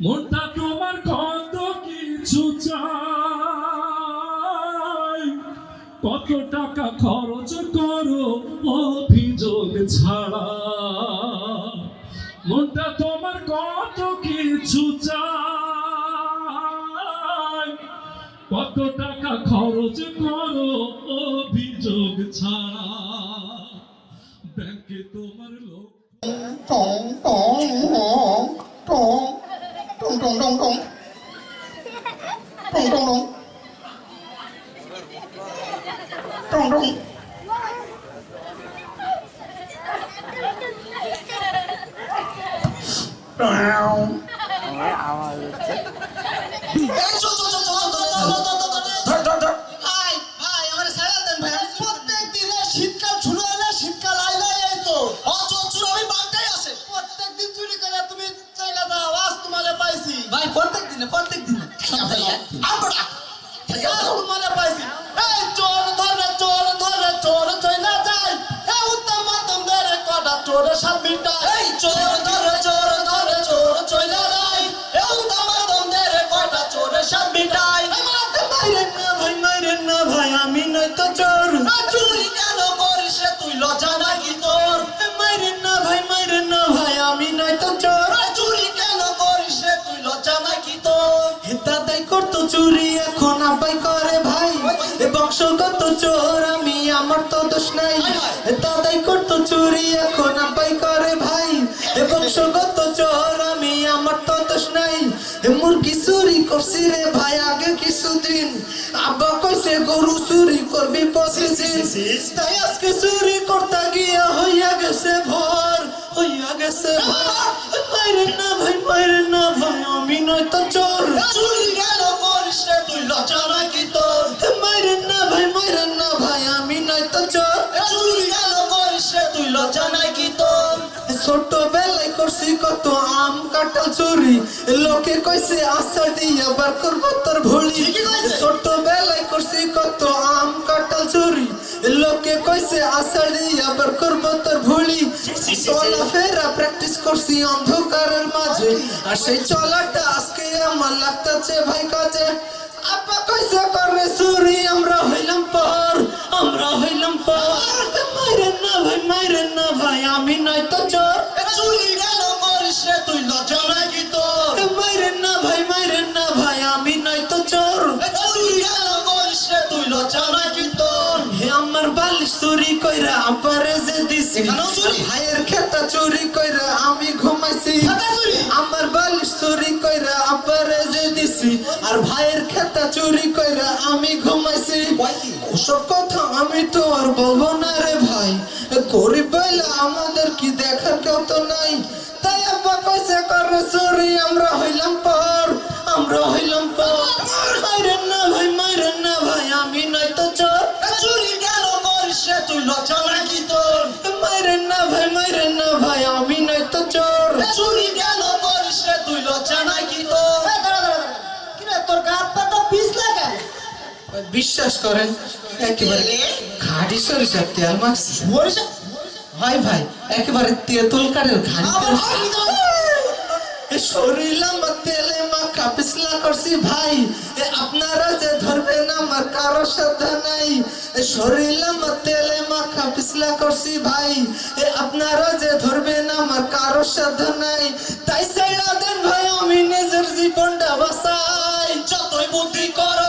মনটা তোমার কত কিছু চাই। কত টাকা খরচ করো অভিযোগ ছাড়া। মনটা তোমার কত কিছু চাই। কত টাকা খরচ করো অভিযোগ ছাড়া। ব্যাংকে তোমার লোক। টং টং টং ตรงตรงตรงตรงตรงตรงตรงตรงเรา नाही प्रत्येक दिन प्रत्येक दिन चोर ধরে, চোর ধরে, চোর চলে যায়। এ উত্তম মাতম ধরে কটা চোর সব মিটাই চোর, ধরে চোর ধরে, চোর চলে যায়। এ উত্তম মাতম ধরে কটা চোর সব মিটাই আমার ভাই আমি নয় তো চোর। চুরি এখন আব্বাই করে ভাই। এ বংশগত চোর, আমি আমার তো দোষ নাই। দাদাই করতো চুরি এখন আব্বাই করে ভাই। এ বংশগত চোর, আমি আমার তো দোষ নাই। মুরগি চুরি করছি রে ভাই আগে কিছুদিন। আব্বা কইছে, গরু চুরি করবি প্রতিদিন তাই আজকে চুরি করতে গিয়া হইয়া গেছে ভর, হইয়া গেছে ভর। মাইরে না ভাই মাইরে না ভাই, আমি নয় তো চোর। লজ্জা নাকি তোর? মাইরে না ভাই মাইরে না ভাই আমি নয় তো চোর। চুরি কেন করিস তুই লজ্জা নাকি তোর? ছোট বেলায় করছি কত আম কাঁঠাল চুরি। লোকে কইছে আশা দিয়া বার করব তোর ভুলি। ছোট বেলায় করছি কত আম কাঁঠাল চুরি। লোকে কইছে আশা দিয়া বার করব তোর ভুলি। চলা ফেরা প্র্যাকটিস করছি অন্ধকারের মাঝে। আর সেই চলাটা আজকে আমার লাগতেছে ভাই কাজে। আপা করে চুরি আমরা হইলাম পর আমরা হইলাম পর। মাইরেন না ভাই মাইরেন না ভাই আমি নয় তো চোর। চুরি কেন করিস রে তুই লজ্জা নাকি তোর? মাইরেন না ভাই মাইরেন না ভাই আমি নয় তো চোর। চুরি কেন করিস রে তুই লজ্জা নাকি তোর? হে আমার বালিশ চুরি কইরা আব্বারে যে দিছি? ভাইয়ের খেতা চুরি কইরা আমি ঘুমাইছি। চুরি কইরা আব্বারে যে দিছি আর ভাইয়ের খেতা চুরি কইরা আমি ঘুমাইছি। ওসব কথা আমি তো আর বলব না রে ভাই। গরিব বইলা আমাদের কি দেখার কেউ তো নাই। তাই আব্বা কইছে করে চুরি আমরা হইলাম পর আমরা হইলাম পর। মাইরেন না ভাই মাইরেন না ভাই আমি নয় তো চোর চুরি কেন করিস তুই? লজ্জা বিশ্বাস করেন একেবারে খাড়ি সরিষার তেল মরিস হয় ভাই একেবারে তেঁতুল কাঠের ঘানি শরীরে তেলে মাখা পিছলা করছি ভাই। আপনারা যে ধরবেন আমার কারও সাধ্যা নাই। এ শরীরে তেলে মাখা পিছলা করছি ভাই। আপনারা যে ধরবেন আমার কারও সাধ্য নাই। তাই দেন ভাই আমি নিজের জীবনটা বাঁচাই। যতই বুদ্ধি করো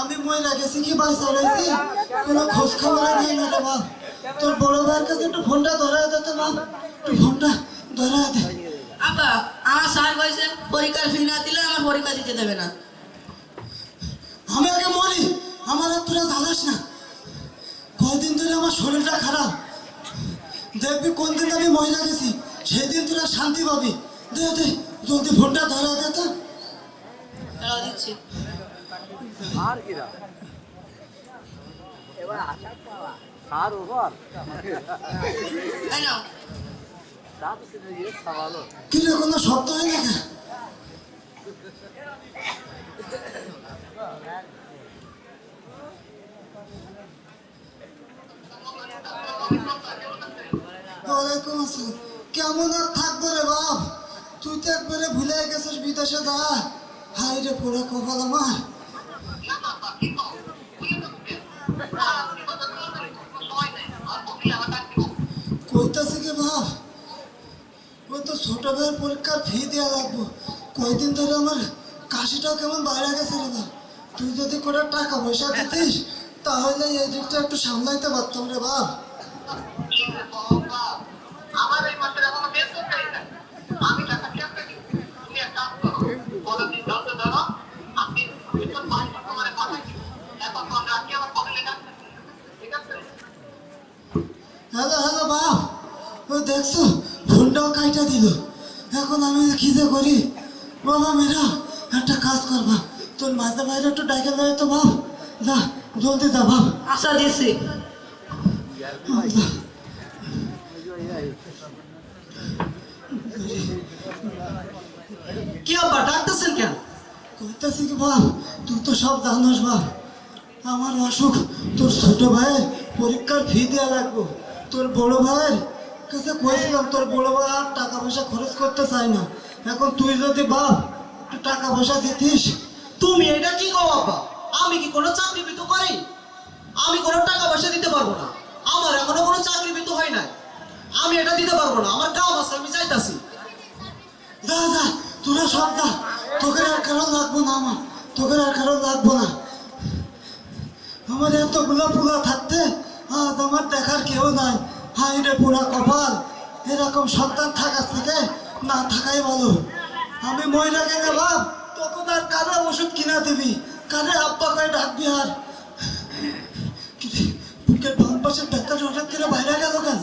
আমি মহিলা গেছি কি বাই চালাইছি কোনো খোঁজ খবর নেই না মা তোর বড় ভাইয়ের কাছে একটু ফোনটা ধরা দে তো মা একটু ফোনটা ধরা দে আব্বা আমার স্যার কইছে পরীক্ষার ফি না দিলে আমার পরীক্ষা দিতে দেবে না। আমি আগে মরি আমার আর তোরা জ্বালাস না। কয়দিন ধরে আমার শরীরটা খারাপ। দেখবি কোন দিন আমি মহিলা গেছি সেদিন তোরা শান্তি পাবি। দে দে জলদি ফোনটা ধরা দে তো। কেমন আর থাকব রে বাপ? তুই তো একবারে ভুলে গেছিস বিদেশে যা। হাই রে পুরো কপাল আমার। কইতাছে কি বাপ ওই তো ছোট ভাইয়ের পরীক্ষার ফি দেওয়া লাগবো। কয়দিন ধরে আমার কাশিটাও কেমন বাইরে গেছে রে বাপ তুই যদি করে টাকা পয়সা দিতিস, তাহলে এই দিকটা একটু সামলাইতে পারতাম রে বাপ। কি যে করি? বাবা মেরা একটা কাজ করবা। তোর মাঝে বাইরে একটু ডাইকে দেয় তো বাপ যা জলদি যা বাপ আশা দিচ্ছি যা। কি আব্বা ডাকতেছেন কেন? কইতাছি কি বাপ তুই তো সব জানোস বাপ আমার অসুখ তোর ছোট ভাইয়ের পরীক্ষার ফি দেওয়া লাগবো। তোর বড় ভাইয়ের কাছে কইছিলাম তোর বড় ভাই আর টাকা পয়সা খরচ করতে চাই না। এখন তুই যদি বাপ টাকা পয়সা দিতিস, তুমি এটা কি কও আব্বা আমি কি কোনো চাকরি বিতু করি? আমি কোনো টাকা পয়সা দিতে পারব না। আমার এখনও কোনো চাকরি বিতু হয় নাই। আমি এটা দিতে পারব না। আমার কাম আছে, আমি চাইতাছি যা যা, তোরা সব দা তোকে আর কারণ লাগবো না আমার। তোকে আর কারণ লাগবো না। আমার এতগুলো পুরা থাকতে আজ আমার দেখার কেউ নাই। হাই রে পুরা কপাল। এরকম সন্তান থাকার থেকে না থাকাই ভালো। আমি মহিলাকে গেলাম তখন আর কানে ওষুধ কিনা দিবি। কারে আব্বা কয়ে ডাকবি আর কিরে, বুকের বাম পাশে ব্যথা হঠাৎ করে বাইরে গেল কেন?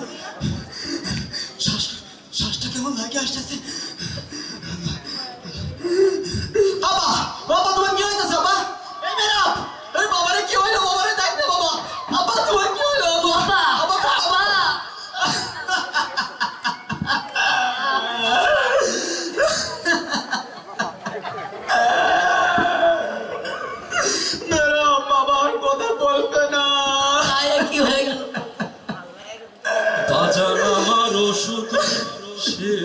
আমার ওষুধ সে।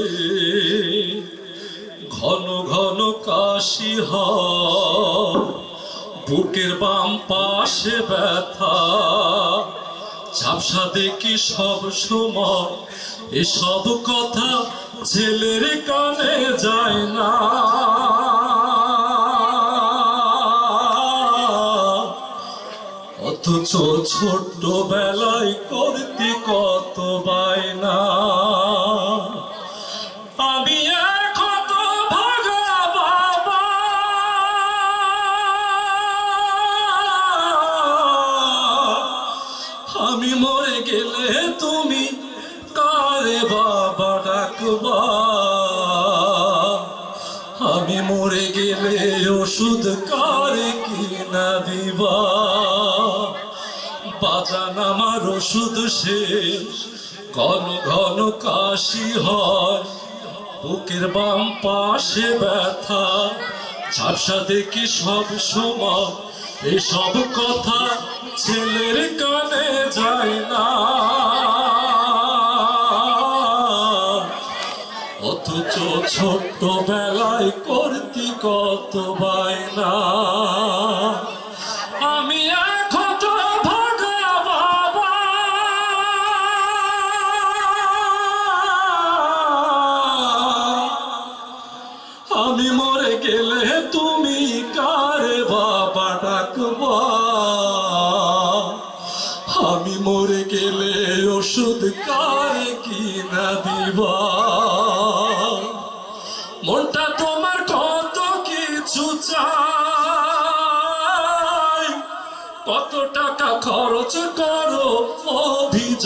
ঘন ঘন কাশি হয়, বুকের বাম পাশে ব্যথা। ঝাপসা দেখি সব সময়, এসব কথা ছেলের কানে যায় না। অথচ ছোট্ট বেলায় করতে কত শেষ। ঘন ঘন কাশি হয়, বুকের বাম পাশে ব্যথা। ঝাপসা দেখি সব সময়, এসব কথা ছেলের কানে যায় না। অথচ ছোট্ট বেলায় করতি কত বায়না।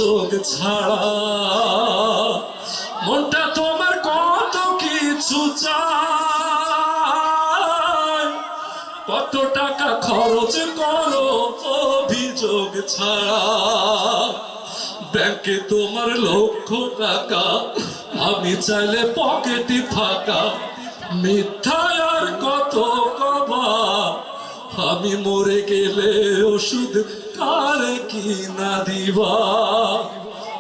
যোগ ছাড়া। মনটা তোমার কত কিছু চায়? কত টাকা খরচ করো অভিযোগ ছাড়া? ব্যাংকে তোমার লক্ষ টাকা, আমি চাইলে পকেটে থাকা। মিথ্যা আর কত কবা? আমি মরে গেলে ওষুধ কার কি না দিবা?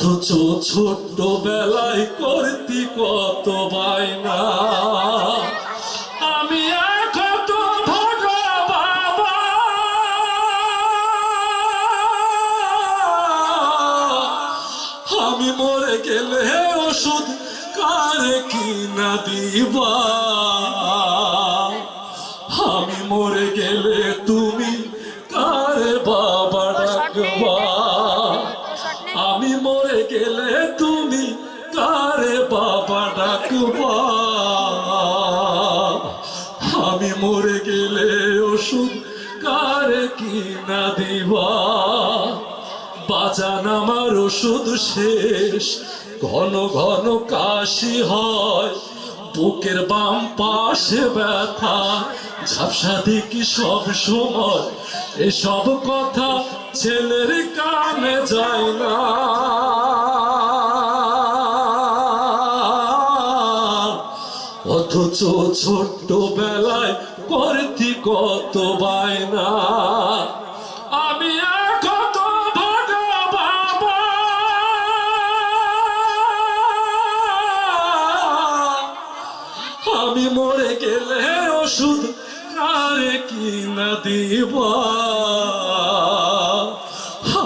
অথচ ছোট্ট বেলায় করতি কত বায়না। আমি আমি মরে গেলে ওষুধ কারে কিনা দিবা? ওষুধ শেষ। ঘন ঘন কাশি হয়, বুকের বাম পাশে ব্যথা। ঝাপসা দেখি সব সময়, এসব কথা ছেলের কানে যায় না। অথচ ছোট্ট বেলায় করতি কত দিবা।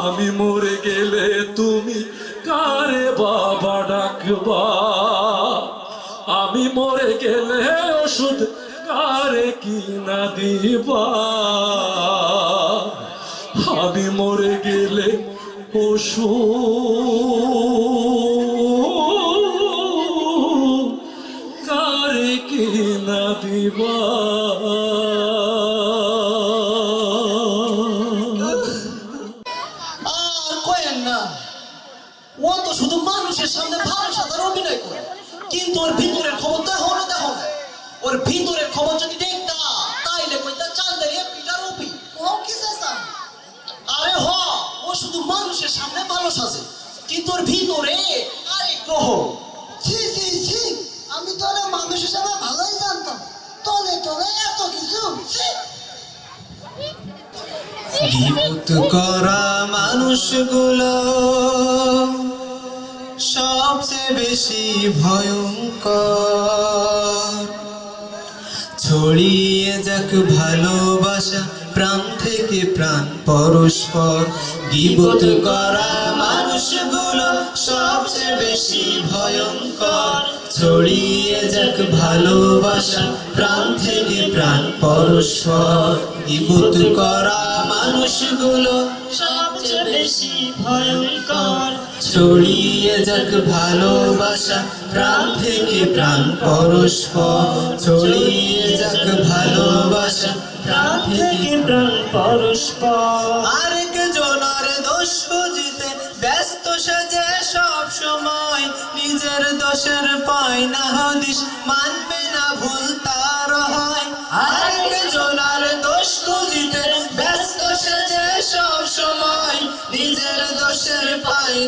আমি মরে গেলে তুমি কারে বাবা ডাকবা? আমি মরে গেলে ওষুধ কারে কিনা দিবা? আমি মরে গেলে ওষুধ কারে কিনা দিবা? ওর ভিতরের খবর তো এখনও দেখো। না ওর ভিতরের খবর যদি দেখতা তাইলে কইতা চান্দারিয়া পিটার উপি ও কি চাচা? আরে হ ও শুধু মানুষের সামনে ভালো সাজে কিন্তু ওর ভিতরে আরেক গ্রহ। ছি ছি ছি আমি তো ওরা মানুষ হিসাবে ভালোই জানতাম। তলে তলে এত কিছু ছি। গিবত করা মানুষগুলো বেশি ভয়ঙ্কর। ছড়িয়ে যাক ভালোবাসা, প্রাণ থেকে প্রাণ পরস্পর। গিবত করা মানুষগুলো সবচেয়ে বেশি ভয়ঙ্কর। ছড়িয়ে যাক ভালোবাসা, প্রাণ থেকে প্রাণ পরস্পর। গিবত করা মানুষগুলো সবচেয়ে বেশি ভয়ঙ্কর। ছড়িয়ে যাক ভালোবাসা, প্রাণ থেকে প্রাণ পরস্পর। ছড়িয়ে যাক ভালোবাসা, প্রাণ থেকে প্রাণ পরস্পর। আরেক জনার দোষ খুঁজিতে ব্যস্ত সাজে সব সময়। নিজের দোষের পায় না হদিস মানবে না ভুল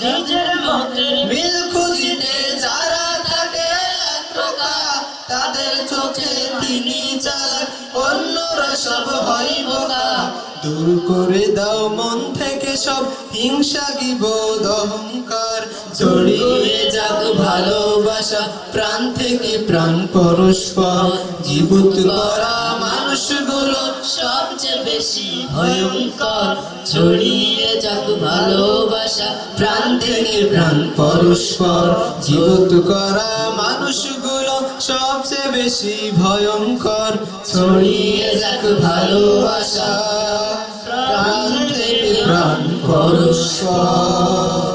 নিজের বোকা। দূর করে দাও মন থেকে সব হিংসা অহংকার। ছড়িয়ে যাক ভালোবাসা, প্রাণ থেকে প্রাণ পরস্পর। জীবিত করা মানুষগুলো সবচেয়ে বেশি ভয়ঙ্কর। ছড়িয়ে যাক ভালোবাসা, প্রাণ থেকে প্রাণ পরস্পর। জীবিত করা মানুষগুলো সবচেয়ে বেশি ভয়ঙ্কর। ছড়িয়ে যাক ভালোবাসা, প্রাণ থেকে প্রাণ পরস্পর।